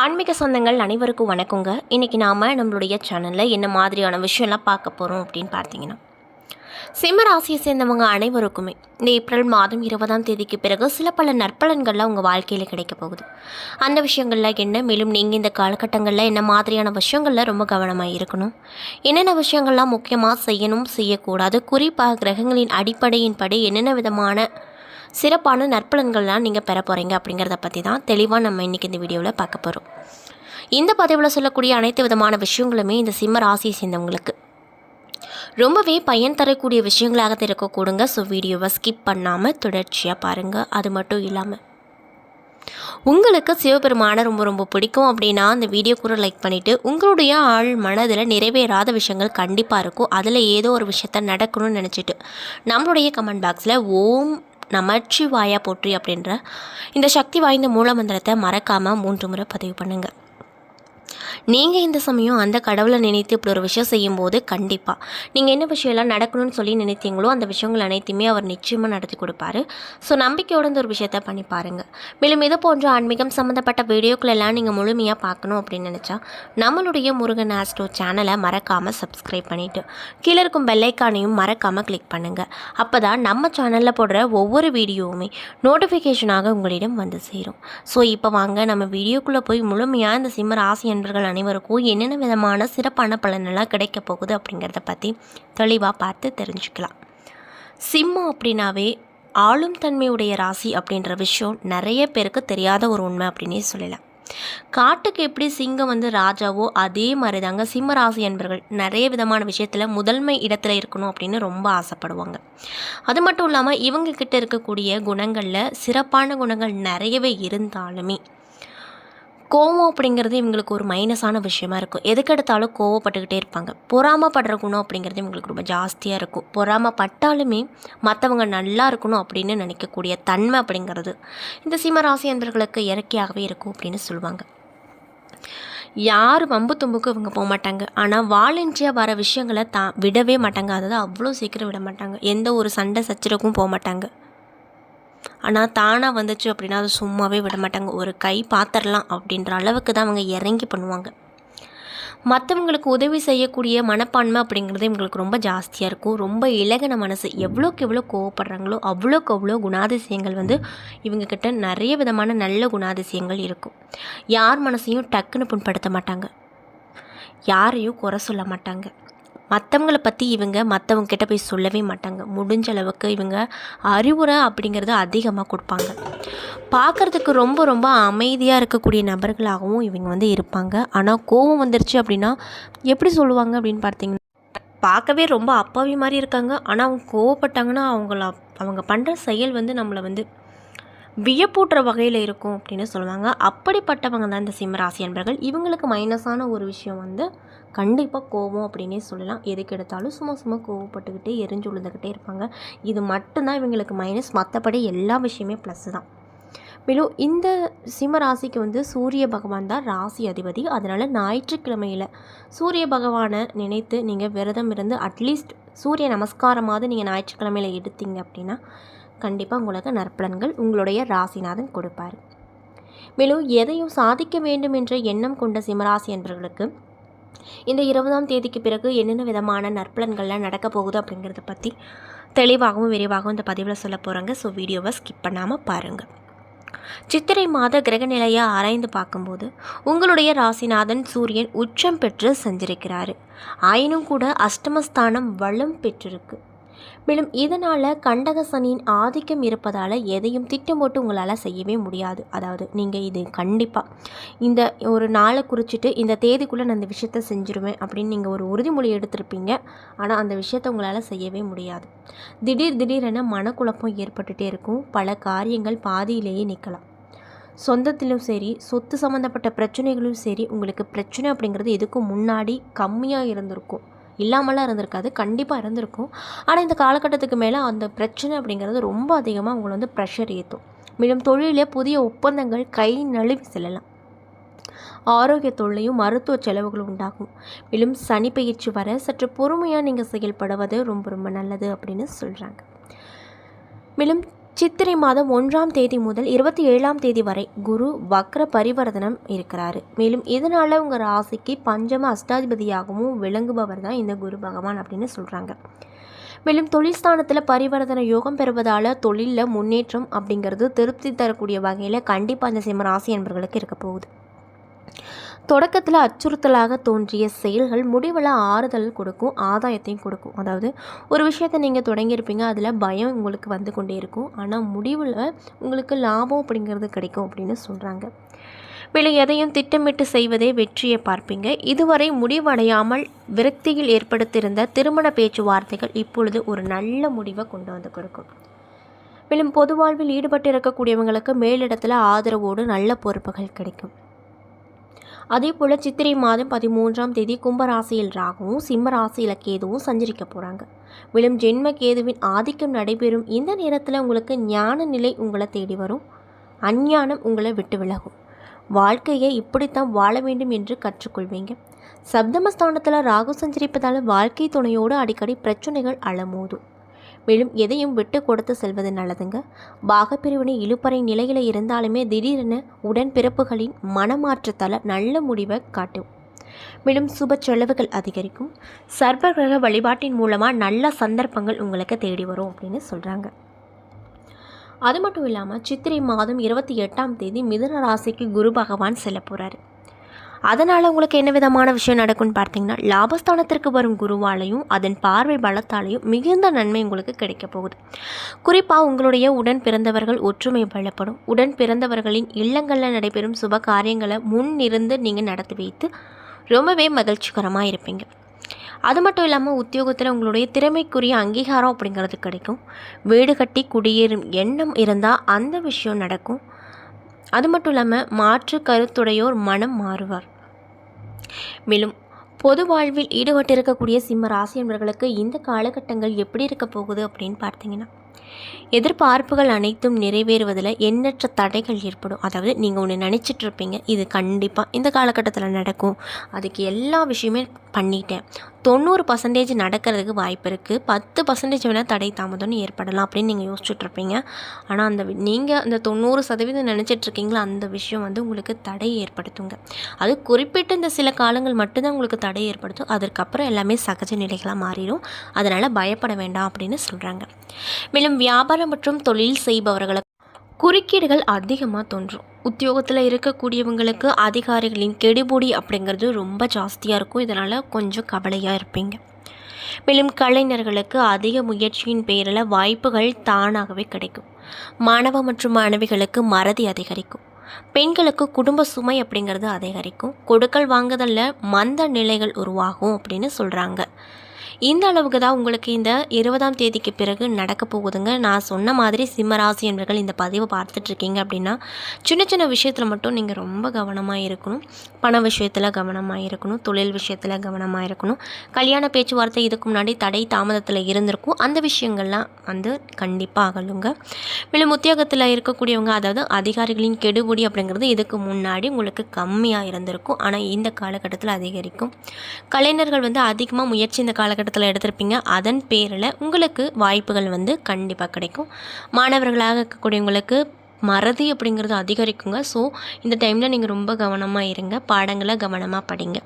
ஆன்மீக சொந்தங்கள் அனைவருக்கும் வணக்கங்க. இன்றைக்கி நாம் நம்மளுடைய சேனலில் என்ன மாதிரியான விஷயம்லாம் பார்க்க போகிறோம் அப்படின்னு பார்த்தீங்கன்னா சிம்ம ராசியை சேர்ந்தவங்க அனைவருக்குமே இந்த ஏப்ரல் மாதம் இருபதாம் தேதிக்கு பிறகு சில பல நற்பலன்கள்லாம் உங்கள் வாழ்க்கையில் கிடைக்க போகுது. அந்த விஷயங்கள்ல என்ன மேலும் நீங்கள் இந்த காலகட்டங்களில் என்ன மாதிரியான விஷயங்களில் ரொம்ப கவனமாக இருக்கணும்? என்னென்ன விஷயங்கள்லாம் முக்கியமாக செய்யணும் செய்யக்கூடாது? குறிப்பாக கிரகங்களின் அடிப்படையின்படி என்னென்ன விதமான சிறப்பான நற்பலன்கள்லாம் நீங்கள் பெற போகிறீங்க அப்படிங்கிறத பற்றி தான் தெளிவாக நம்ம இன்றைக்கி இந்த வீடியோவில் பார்க்க போகிறோம் இந்த பதிவில் சொல்லக்கூடிய அனைத்து விதமான விஷயங்களுமே இந்த சிம்ம ராசியை சேர்ந்தவங்களுக்கு. ரொம்பவே பயன் தரக்கூடிய விஷயங்களாக இருக்கக்கூடுங்க ஸோ வீடியோவை ஸ்கிப் பண்ணாமல் தொடர்ச்சியாக பாருங்கள் அது மட்டும் இல்லாமல் உங்களுக்கு சிவபெருமானை ரொம்ப ரொம்ப பிடிக்கும் அப்படின்னா அந்த வீடியோ கூட லைக் பண்ணிவிட்டு உங்களுடைய ஆள் மனதில் நிறைவேறாத விஷயங்கள் கண்டிப்பாக இருக்கும். அதில் ஏதோ ஒரு விஷயத்த நடக்கணும்னு நினச்சிட்டு நம்மளுடைய கமெண்ட் பாக்ஸில் ஓம் நமச்சிவாயா போற்றி அப்படின்ற இந்த சக்தி வாய்ந்த மூலமந்திரத்தை மறக்காமல் மூன்று முறை பதிவு பண்ணுங்கள் நீங்கள் இந்த சமயம் அந்த கடவுளை நினைத்து இப்படி ஒரு விஷயம் செய்யும்போது கண்டிப்பாக நீங்கள் என்ன விஷயம்லாம் நடக்கணும்னு சொல்லி நினைத்தீங்களோ அந்த விஷயங்கள் அனைத்தையுமே அவர் நிச்சயமாக நடத்தி கொடுப்பாரு. ஸோ நம்பிக்கையோட இந்த ஒரு விஷயத்த பண்ணி பாருங்கள் மேலும் இது போன்ற ஆன்மீகம் சம்மந்தப்பட்ட வீடியோக்கள் எல்லாம் நீங்கள் முழுமையாக பார்க்கணும் அப்படின்னு நினச்சா நம்மளுடைய முருகன் ஆஸ்ட்ரோ சேனலை மறக்காமல் சப்ஸ்கிரைப் பண்ணிவிட்டு கீழே இருக்கும் பெல்லைக்கானையும் மறக்காமல் கிளிக் பண்ணுங்கள் அப்போ தான் நம்ம சேனலில் போடுற ஒவ்வொரு வீடியோவுமே நோட்டிஃபிகேஷனாக உங்களிடம் வந்து சேரும். ஸோ இப்போ வாங்க நம்ம வீடியோக்குள்ளே போய் முழுமையாக இந்த சிம்ம ராசி அன்பர்கள் அனைவருக்கும் என்னென்ன விதமான சிறப்பான பலனெல்லாம் கிடைக்க போகுது அப்படிங்கிறத பற்றி தெளிவாக பார்த்து தெரிஞ்சுக்கலாம். சிம்மம் அப்படின்னாவே ஆளும் தன்மையுடைய ராசி அப்படின்ற விஷயம் நிறைய பேருக்கு தெரியாத ஒரு உண்மை அப்படின்னே சொல்லலாம். காட்டுக்கு எப்படி சிங்கம் வந்து ராஜாவோ அதே மாதிரி தாங்க சிம்ம ராசி என்பர்கள் நிறைய விதமான விஷயத்தில் முதன்மை இடத்துல இருக்கணும் அப்படின்னு ரொம்ப ஆசைப்படுவாங்க. அது மட்டும் இல்லாமல் இவங்க கிட்ட இருக்கக்கூடிய குணங்களில் சிறப்பான குணங்கள் நிறையவே இருந்தாலுமே கோவம் அப்படிங்கிறது இவங்களுக்கு ஒரு மைனஸான விஷயமா இருக்கும். எதுக்கெடுத்தாலும் கோவப்பட்டுக்கிட்டே இருப்பாங்க. பொறாமப்படுற குணம் அப்படிங்கிறது இவங்களுக்கு ரொம்ப ஜாஸ்தியாக இருக்கும். பொறாமப்பட்டாலுமே மற்றவங்க நல்லா இருக்கணும் அப்படின்னு நினைக்கக்கூடிய தன்மை அப்படிங்கிறது இந்த சிம்மராசி அன்பர்களுக்கு இயற்கையாகவே இருக்கும் அப்படின்னு சொல்லுவாங்க. யார் வம்பு தும்புக்கு இவங்க போக மாட்டாங்க. ஆனால் வாலண்டியாக வர விஷயங்களை தான் விடவே மாட்டாங்க. அதாவது அவ்வளோ சீக்கிரம் விட மாட்டாங்க. எந்த ஒரு சண்டை சச்சரவுக்கும் போக மாட்டாங்க. ஆனால் தானாக வந்துச்சு அப்படின்னா அது சும்மாவே விட மாட்டாங்க. ஒரு கை பாத்திரலாம் அப்படின்ற அளவுக்கு தான் அவங்க இறங்கி பண்ணுவாங்க. மற்றவங்களுக்கு உதவி செய்யக்கூடிய மனப்பான்மை அப்படிங்கிறது இவங்களுக்கு ரொம்ப ஜாஸ்தியாக இருக்கும். ரொம்ப இலகின மனசு. எவ்வளோக்கு எவ்வளோ கோவப்படுறாங்களோ அவ்வளோக்கு அவ்வளோ குணாதிசயங்கள் வந்து இவங்கக்கிட்ட நிறைய விதமான நல்ல குணாதிசயங்கள் இருக்கும். யார் மனசையும் டக்குன்னு புண்படுத்த மாட்டாங்க. யாரையும் குறை சொல்ல மாட்டாங்க. மற்றவங்கள பற்றி இவங்க மற்றவங்க கிட்ட போய் சொல்லவே மாட்டாங்க. முடிஞ்ச அளவுக்கு இவங்க அறிவுரை அப்படிங்கிறத அதிகமாக கொடுப்பாங்க. பார்க்குறதுக்கு ரொம்ப ரொம்ப அமைதியாக இருக்கக்கூடிய நபர்களாகவும் இவங்க வந்து இருப்பாங்க. ஆனால் கோபம் வந்துருச்சு அப்படின்னா எப்படி சொல்லுவாங்க அப்படின்னு பார்த்தீங்கன்னா பார்க்கவே ரொம்ப அப்பாவி மாதிரி இருக்காங்க. ஆனால் அவங்க கோவப்பட்டாங்கன்னா அவங்கள அவங்க பண்ணுற செயல் வந்து நம்மளை வந்து வியப்பூட்டுற வகையில் இருக்கும் அப்படின்னு சொல்லுவாங்க. அப்படிப்பட்டவங்க தான் இந்த சிம்மராசி அன்பர்கள். இவங்களுக்கு மைனஸான ஒரு விஷயம் வந்து கண்டிப்பாக கோவம் அப்படின்னே சொல்லலாம். எதுக்கு எடுத்தாலும் சும்மா சும்மா கோவப்பட்டுக்கிட்டே எரிஞ்சு விழுந்துக்கிட்டே இருப்பாங்க. இது மட்டும்தான் இவங்களுக்கு மைனஸ் மற்றபடி எல்லா விஷயமே ப்ளஸ் தான். மேலும் இந்த சிம்ம ராசிக்கு வந்து சூரிய பகவான் தான் ராசி அதிபதி. அதனால் ஞாயிற்றுக்கிழமையில் சூரிய பகவானை நினைத்து நீங்கள் விரதம் இருந்து அட்லீஸ்ட் சூரிய நமஸ்காரமாவது நீங்கள் ஞாயிற்றுக்கிழமையில் எடுத்தீங்க அப்படின்னா கண்டிப்பாக உங்களுக்கு நற்பலன்கள் உங்களுடைய ராசிநாதன் கொடுப்பார். மேலும் எதையும் சாதிக்க வேண்டும் என்ற எண்ணம் கொண்ட சிம்மராசி என்பவர்களுக்கு இந்த இருபதாம் தேதிக்கு பிறகு என்னென்ன விதமான நற்பலன்கள்லாம் நடக்க போகுது அப்படிங்கிறத பற்றி தெளிவாகவும் விரிவாகவும் இந்த பதிவில் சொல்ல போகிறாங்க ஸோ வீடியோவை ஸ்கிப் பண்ணாமல் பாருங்கள் சித்திரை மாத கிரகநிலையை ஆராய்ந்து பார்க்கும்போது உங்களுடைய ராசிநாதன் சூரியன் உச்சம் பெற்று செஞ்சிருக்கிறாரு. ஆயினும் கூட அஷ்டமஸ்தானம் வளம் பெற்றிருக்கு மேலும் இதனால் கண்டக சனியின் ஆதிக்கம் இருப்பதால் எதையும் திட்டம் போட்டு உங்களால் செய்யவே முடியாது. அதாவது நீங்கள் இது கண்டிப்பாக இந்த ஒரு நாளை குறிச்சிட்டு இந்த தேதிக்குள்ளே நான் இந்த விஷயத்த செஞ்சுருவேன் அப்படின்னு நீங்கள் ஒரு உறுதிமொழி எடுத்திருப்பீங்க. ஆனால் அந்த விஷயத்த உங்களால் செய்யவே முடியாது. திடீர் திடீரென மனக்குழப்பம் ஏற்பட்டுகிட்டே இருக்கும். பல காரியங்கள் பாதியிலேயே நிற்கலாம் சொந்தத்திலும் சரி சொத்து சம்மந்தப்பட்ட பிரச்சனைகளும் சரி உங்களுக்கு பிரச்சனை அப்படிங்கிறது எதுக்கும் முன்னாடி கம்மியாக இருந்திருக்கும். இல்லாமலாம் இருந்திருக்காது. கண்டிப்பாக இருந்திருக்கும். ஆனால் இந்த காலகட்டத்துக்கு மேலே அந்த பிரச்சனை அப்படிங்கிறது ரொம்ப அதிகமாக உங்களை வந்து ப்ரெஷர் ஏற்றும் மேலும் தொழிலே புதிய ஒப்பந்தங்கள் கை நழுவி செல்லலாம். ஆரோக்கிய தொல்லையும் மருத்துவ செலவுகளும் உண்டாகும். மேலும் சனி பயிற்சி வர சற்று பொறுமையாக நீங்கள் செயல்படுவது ரொம்ப ரொம்ப நல்லது அப்படின்னு சொல்கிறாங்க மேலும் சித்திரை மாதம் ஒன்றாம் தேதி முதல் இருபத்தி ஏழாம் தேதி வரை குரு வக்ர பரிவர்த்தனம் இருக்கிறாரு. மேலும் இதனால் உங்கள் ராசிக்கு பஞ்சம அஷ்டாதிபதியாகவும் விளங்குபவர் தான் இந்த குரு பகவான் அப்படின்னு சொல்கிறாங்க மேலும் தொழில் ஸ்தானத்தில் பரிவர்த்தனை யோகம் பெறுவதால் தொழிலில் முன்னேற்றம் அப்படிங்கிறது திருப்தி தரக்கூடிய வகையில் கண்டிப்பாக இந்த சிம்ம ராசி என்பவர்களுக்கு இருக்க போகுது. தொடக்கத்தில் அச்சுறுத்தலாக தோன்றிய செயல்கள் முடிவில் ஆறுதல் கொடுக்கும் ஆதாயத்தையும் கொடுக்கும். அதாவது ஒரு விஷயத்தை நீங்கள் தொடங்கியிருப்பீங்க அதில் பயம் உங்களுக்கு வந்து கொண்டே இருக்கும். ஆனால் முடிவில் உங்களுக்கு லாபம் அப்படிங்கிறது கிடைக்கும் அப்படின்னு சொல்கிறாங்க மேலும் எதையும் திட்டமிட்டு செய்வதே வெற்றியை பார்ப்பீங்க. இதுவரை முடிவடையாமல் விரக்தியில் ஏற்படுத்தியிருந்த திருமண பேச்சுவார்த்தைகள் இப்பொழுது ஒரு நல்ல முடிவை கொண்டு வந்து கொடுக்கும். மேலும் பொது வாழ்வில் ஈடுபட்டு இருக்கக்கூடியவங்களுக்கு மேலிடத்தில் ஆதரவோடு நல்ல பொறுப்புகள் கிடைக்கும். அதே போல் சித்திரை மாதம் பதிமூன்றாம் தேதி கும்பராசியில் ராகுவும் சிம்ம ராசியில் கேதுவும் சஞ்சரிக்க போகிறாங்க மேலும் ஜென்ம கேதுவின் ஆதிக்கம் நடைபெறும் இந்த நேரத்தில் உங்களுக்கு ஞான நிலை உங்களை தேடி வரும். அஞ்ஞானம் உங்களை விட்டு விலகும். வாழ்க்கையை இப்படித்தான் வாழ வேண்டும் என்று கற்றுக்கொள்வீங்க. சப்தமஸ்தானத்தில் ராகு சஞ்சரிப்பதால் வாழ்க்கை துணையோடு அடிக்கடி பிரச்சனைகள் அலமோதும். மேலும் எதையும் விட்டு கொடுத்து செல்வது நல்லதுங்க. பாகப்பிரிவினை இழுப்பறை நிலையில் இருந்தாலுமே திடீரென உடன்பிறப்புகளின் மனமாற்றத்தால் நல்ல முடிவை காட்டும். மேலும் சுப செலவுகள் அதிகரிக்கும். சர்வ கிரக வழிபாட்டின் மூலமாக நல்ல சந்தர்ப்பங்கள் உங்களுக்கு தேடி வரும் அப்படின்னு சொல்கிறாங்க அது மட்டும் இல்லாமல் சித்திரை மாதம் இருபத்தி எட்டாம் தேதி மிதுன ராசிக்கு குரு பகவான் செல்ல போகிறாரு அதனால் உங்களுக்கு என்ன விதமான விஷயம் நடக்கும்னு பார்த்தீங்கன்னா லாபஸ்தானத்திற்கு வரும் குருவாலையும் அதன் பார்வை பலத்தாலையும் மிகுந்த நன்மை உங்களுக்கு கிடைக்க போகுது. குறிப்பாக உங்களுடைய உடன் பிறந்தவர்கள் ஒற்றுமை பலப்படும். உடன் பிறந்தவர்களின் இல்லங்களில் நடைபெறும் சுப காரியங்களை முன்னிருந்து நீங்கள் நடத்தி வைத்து ரொம்பவே மகிழ்ச்சிகரமாக இருப்பீங்க. அது மட்டும் இல்லாமல் உத்தியோகத்தில் உங்களுடைய திறமைக்குரிய அங்கீகாரம் அப்படிங்கிறது கிடைக்கும். வீடு கட்டி குடியேறும் எண்ணம் இருந்தால் அந்த விஷயம் நடக்கும். அது மட்டும் இல்லாமல் மாற்று கருத்துடையோர் மனம் மாறுவார். மேலும் பொது வாழ்வில் ஈடுபட்டிருக்கக்கூடிய சிம்ம ராசி என்பவர்களுக்கு இந்த காலகட்டங்கள் எப்படி இருக்க போகுது அப்படின்னு பார்த்தீங்கன்னா எதிர்பார்ப்புகள் அனைத்தும் நிறைவேறுவதில் எண்ணற்ற தடைகள் ஏற்படும். அதாவது நீங்கள் ஒன்று நினச்சிட்டு இருப்பீங்க இது கண்டிப்பாக இந்த காலகட்டத்தில் நடக்கும். அதுக்கு எல்லா விஷயமே பண்ணிட்டேன். தொண்ணூறு பர்சன்டேஜ் நடக்கிறதுக்கு வாய்ப்பு இருக்குது பத்து பர்சன்டேஜ் வேணால் தடை தாமதம்னு ஏற்படலாம் அப்படின்னு நீங்கள் யோசிச்சுட்ருப்பீங்க ஆனால் அந்த நீங்கள் அந்த தொண்ணூறு சதவீதம் நினச்சிட்ருக்கீங்களா அந்த விஷயம் வந்து உங்களுக்கு தடை ஏற்படுத்துங்க. அது குறிப்பிட்ட இந்த சில காலங்கள் மட்டும்தான் உங்களுக்கு தடை ஏற்படுத்தும். அதற்கப்புறம் எல்லாமே சகஜ நிலைகளாக மாறிடும். அதனால் பயப்பட வேண்டாம் அப்படின்னு சொல்கிறாங்க மேலும் வியாபாரம் மற்றும் தொழில் செய்பவர்களுக்கு குறுக்கீடுகள் அதிகமாக தோன்றும். உத்தியோகத்தில் இருக்கக்கூடியவங்களுக்கு அதிகாரிகளின் கெடுபொடி அப்படிங்கிறது ரொம்ப ஜாஸ்தியாக இருக்கும். இதனால் கொஞ்சம் கவலையாக இருப்பீங்க. மேலும் கலைஞர்களுக்கு அதிக முயற்சியின் பேரில் வாய்ப்புகள் தானாகவே கிடைக்கும். மாணவ மற்றும் மாணவிகளுக்கு மறதி அதிகரிக்கும். பெண்களுக்கு குடும்ப சுமை அப்படிங்கிறது அதிகரிக்கும். கொடுக்கல் வாங்குதலில் மந்த நிலைகள் உருவாகும் அப்படின்னு சொல்கிறாங்க இந்த அளவுக்கு தான் உங்களுக்கு இந்த இருபதாம் தேதிக்கு பிறகு நடக்க போகுதுங்க. நான் சொன்ன மாதிரி சிம்மராசி என்பர்கள் இந்த பதிவை பார்த்துட்ருக்கீங்க அப்படின்னா சின்ன சின்ன விஷயத்தில் மட்டும் நீங்கள் ரொம்ப கவனமாக இருக்கணும். பண விஷயத்தில் கவனமாக இருக்கணும். தொழில் விஷயத்தில் கவனமாக இருக்கணும். கல்யாண பேச்சுவார்த்தை இதுக்கு முன்னாடி தடை தாமதத்தில் இருந்திருக்கும். அந்த விஷயங்கள்லாம் வந்து கண்டிப்பாக அகலுங்க. மேலும் உத்தியோகத்தில் இருக்கக்கூடியவங்க அதாவது அதிகாரிகளின் கெடுபுடி அப்படிங்கிறது இதுக்கு முன்னாடி உங்களுக்கு கம்மியாக இருந்திருக்கும். ஆனால் இந்த காலகட்டத்தில் அதிகரிக்கும். கலைஞர்கள் வந்து அதிகமாக முயற்சி இந்த காலகட்டத்தில் எடுத்திருப்பீங்க. அதன் பேரில் உங்களுக்கு வாய்ப்புகள் வந்து கண்டிப்பாக கிடைக்கும். மாணவர்களாக இருக்கக்கூடியவங்களுக்கு மறதி அப்படிங்கிறது அதிகரிக்குங்க. ஸோ இந்த டைமில் நீங்கள் ரொம்ப கவனமாக இருங்க. பாடங்களை கவனமாக படிங்க.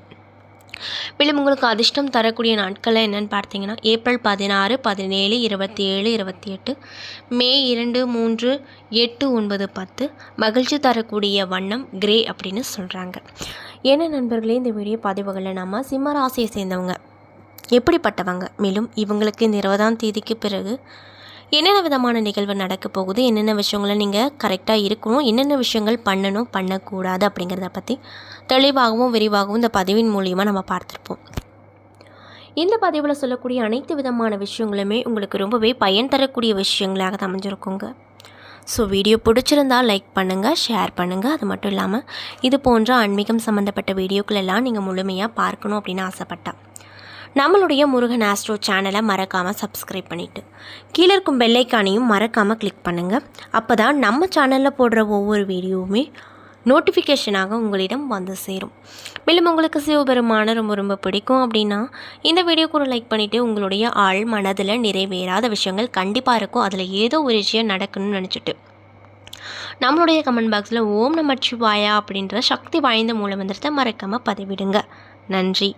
மேலும் உங்களுக்கு அதிர்ஷ்டம் தரக்கூடிய நாட்களில் என்னென்னு பார்த்தீங்கன்னா ஏப்ரல் பதினாறு பதினேழு இருபத்தி ஏழு இருபத்தி எட்டு மே இரண்டு மூன்று எட்டு ஒன்பது பத்து மகிழ்ச்சி தரக்கூடிய வண்ணம் கிரே அப்படின்னு சொல்கிறாங்க என்ன நண்பர்களே இந்த வீடியோ பதிவுகளில் நம்ம சிம்ம ராசியை சேர்ந்தவங்க. எப்படிப்பட்டவங்க? மேலும் இவங்களுக்கு இந்த இருபதாம் தேதிக்கு பிறகு என்னென்ன விதமான நிகழ்வு நடக்க போகுது? என்னென்ன விஷயங்களை நீங்கள் கரெக்டாக இருக்கணும்? என்னென்ன விஷயங்கள் பண்ணணும்? பண்ணக்கூடாது அப்படிங்கிறத பற்றி தெளிவாகவும் விரிவாகவும் இந்த பதிவின் மூலியமாக நம்ம பார்த்துருப்போம். இந்த பதிவில் சொல்லக்கூடிய அனைத்து விதமான விஷயங்களுமே உங்களுக்கு ரொம்பவே பயன் தரக்கூடிய விஷயங்களாக தான் அமைஞ்சிருக்குங்க. ஸோ வீடியோ பிடிச்சிருந்தா லைக் பண்ணுங்கள் ஷேர் பண்ணுங்கள் அது மட்டும் இல்லாமல் இது போன்ற ஆன்மீகம் சம்மந்தப்பட்ட வீடியோக்களெல்லாம் நீங்கள் முழுமையாக பார்க்கணும் அப்படின்னு ஆசைப்பட்டா நம்மளுடைய முருகன் ஆஸ்ட்ரோ சேனலை மறக்காமல் சப்ஸ்கிரைப் பண்ணிவிட்டு கீழே இருக்கும் பெல்லைக்கானையும் மறக்காமல் கிளிக் பண்ணுங்கள் அப்போ தான் நம்ம சேனலில் போடுற ஒவ்வொரு வீடியோவுமே நோட்டிஃபிகேஷனாக உங்களிடம் வந்து சேரும். மேலும் உங்களுக்கு சிவபெருமான ரொம்ப ரொம்ப பிடிக்கும் அப்படின்னா இந்த வீடியோக்கு ஒரு லைக் பண்ணிவிட்டு உங்களுடைய ஆள் மனதில் நிறைவேறாத விஷயங்கள் கண்டிப்பாக இருக்கும். அதில் ஏதோ ஒரு விஷயம் நடக்கணும்னு நினச்சிட்டு நம்மளுடைய கமெண்ட் பாக்ஸில் ஓம் நமச்சிவாயா அப்படின்ற சக்தி வாய்ந்த மூலமந்திரத்தை மறக்காமல் பதிவிடுங்க. நன்றி.